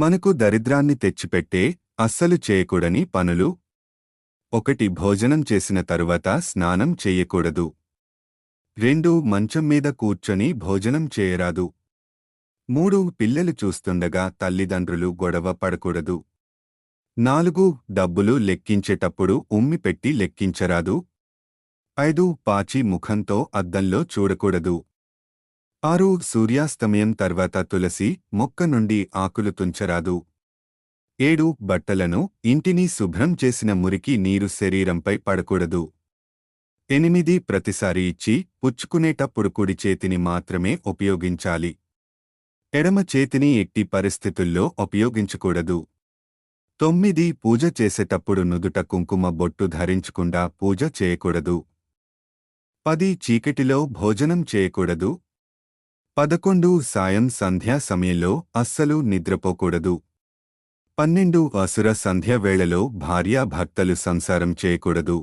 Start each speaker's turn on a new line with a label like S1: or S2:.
S1: మనకు దరిద్రాన్ని తెచ్చిపెట్టే అస్సలు చేయకూడని పనులు. ఒకటి భోజనం చేసిన తరువాత స్నానం చెయ్యకూడదు రెండు మంచం మీద కూర్చొని భోజనం చేయరాదు. మూడు పిల్లలు చూస్తుండగా తల్లిదండ్రులు గొడవ పడకూడదు. నాలుగు డబ్బులు లెక్కించేటప్పుడు ఉమ్మి పెట్టి లెక్కించరాదు. ఐదు పాచి ముఖంతో అద్దంలో చూడకూడదు. ఆరు సూర్యాస్తమయం తర్వాత తులసి మొక్క నుండి ఆకులు తుంచరాదు. ఏడు బట్టలను ఇంటిని శుభ్రం చేసిన మురికి నీరు శరీరంపై పడకూడదు. ఎనిమిది ప్రతిసారి ఇచ్చి పుచ్చుకునేటప్పుడు కుడి చేతిని మాత్రమే ఉపయోగించాలి. ఎడమ చేతిని ఎట్టి పరిస్థితుల్లో ఉపయోగించకూడదు. తొమ్మిది పూజ చేసేటప్పుడు నుదుట కుంకుమ బొట్టు ధరించకుండా పూజ చేయకూడదు. పది చీకటిలో భోజనం చేయకూడదు. పదకొండు సాయం సంధ్యా సమయంలో అస్సలు నిద్రపోకూడదు. పన్నెండు అసుర సంధ్య వేళలో భార్యాభర్తలు సంసారం చేయకూడదు.